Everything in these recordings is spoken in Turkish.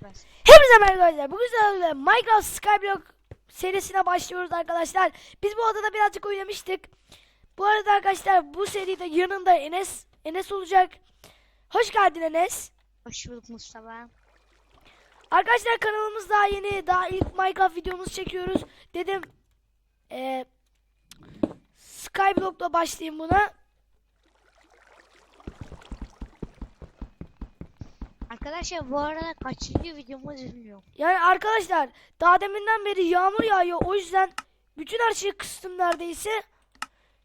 etmez. Hepinize merhaba arkadaşlar. Bugün sizlerle Minecraft Skyblock serisine başlıyoruz arkadaşlar. Biz bu adada birazcık oynamıştık. Bu arada arkadaşlar bu seride yanında Enes Enes olacak. Hoş geldin Enes. Hoş bulduk Mustafa. Arkadaşlar kanalımız daha yeni. Daha ilk Minecraft videomuzu çekiyoruz. Dedim eee Skyblock'la başlayayım buna. Arkadaşlar bu arada kaçıncı videomuz bilmiyorum. Yani arkadaşlar daha deminden beri yağmur yağıyor. O yüzden bütün her şeyi kıstım neredeyse.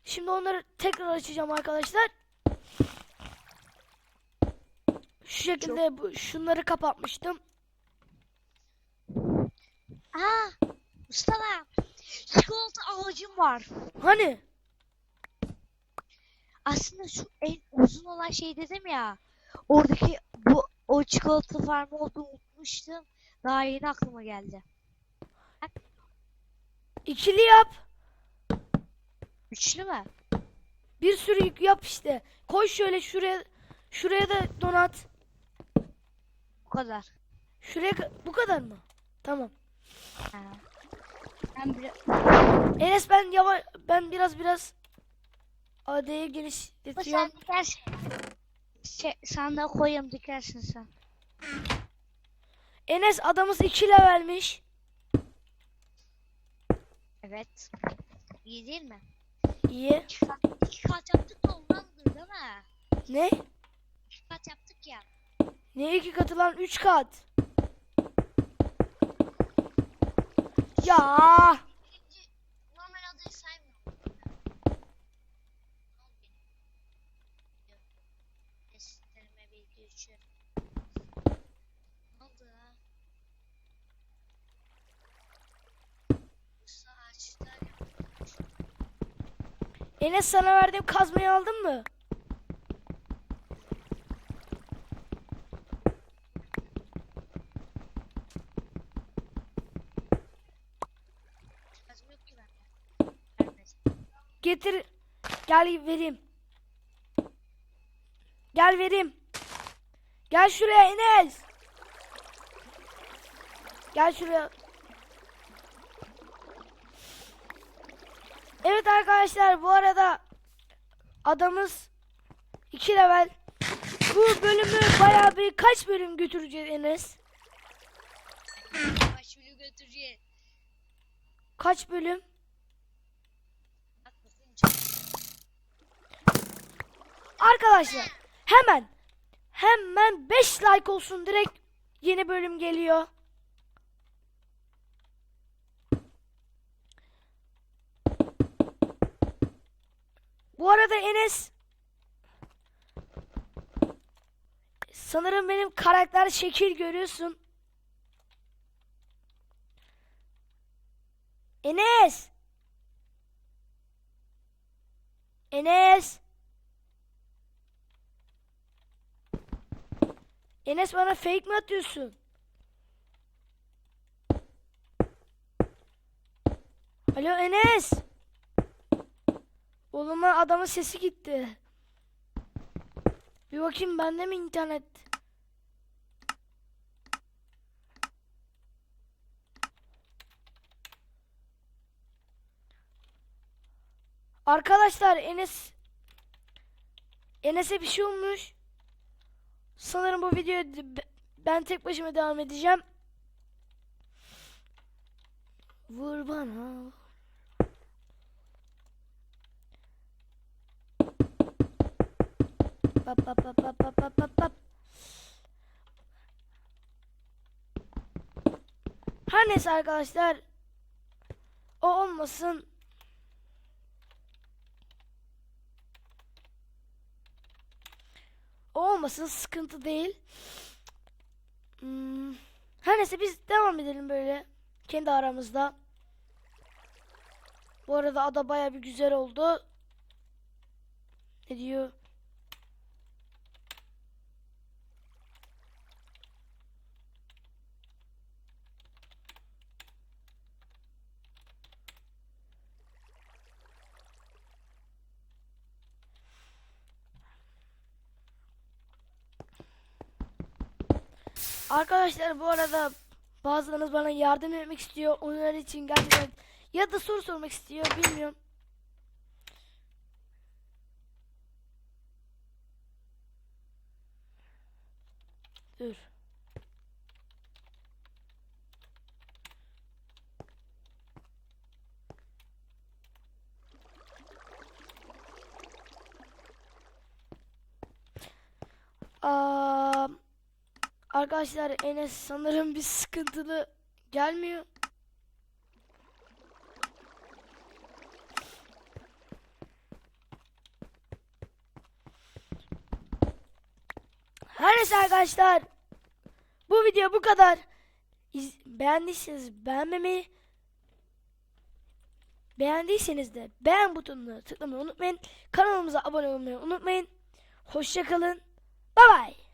Şimdi onları tekrar açacağım arkadaşlar. Şu şekilde bu, şunları kapatmıştım. Aa Mustafa çikolata ağacım var. Hani? Aslında şu en uzun olan şey dedim ya. Oradaki bu o çikolata farmı olduğunu unutmuştum. Daha yeni aklıma geldi. İkili yap. Üçlü mü? Bir sürü yük yap işte. Koy şöyle şuraya. Şuraya da donat. Bu kadar. Şuraya bu kadar mı? Tamam. Ha. Ben bir... Enes ben yavaş ben biraz biraz Bu genişletiyorum. sen. Şey, sandığa koyayım dikersin sen. Enes adamız 2 levelmiş. Evet. İyi değil mi? İyi. İki kat, iki kat yaptık da ondandır değil mi? Ne? İki kat yaptık ya. Ne iki katı lan? Üç kat. Ya ha. Bu ağaçlar yapmış. Enes sana verdiğim kazmayı aldın mı? Kazma yok ki bende. Vermedi. Getir. Gel vereyim. Gel vereyim. Gel şuraya Enes. Gel şuraya. Evet arkadaşlar bu arada adamız 2 level. Bu bölümü bayağı bir kaç bölüm götüreceğiz Enes? Başını götüreceğiz. Kaç bölüm? Arkadaşlar hemen hemen 5 like olsun direkt yeni bölüm geliyor. Bu arada Enes sanırım benim karakter şekil görüyorsun. Enes Enes Enes bana fake mi atıyorsun? Alo Enes. Oğluma adamın sesi gitti. Bir bakayım bende mi internet? Arkadaşlar Enes Enes'e bir şey olmuş. Sanırım bu b- ben tek başıma devam edeceğim. Vur bana. Pap pap pap pap pap pap pap pap. Her neyse arkadaşlar. O olmasın. O olmasın sıkıntı değil. Hmm. Her neyse biz devam edelim böyle. Kendi aramızda. Bu arada ada baya bir güzel oldu. Ne diyor? Arkadaşlar bu arada bazılarınız bana yardım etmek istiyor. Onlar için gerçekten ya da soru sormak istiyor bilmiyorum. Dur. Aa, arkadaşlar Enes sanırım bir sıkıntılı gelmiyor. Her neyse arkadaşlar. Bu video bu kadar. İz- beğendiyseniz beğenmemeyi beğendiyseniz de beğen butonuna tıklamayı unutmayın. Kanalımıza abone olmayı unutmayın. Hoşçakalın. Bye bye.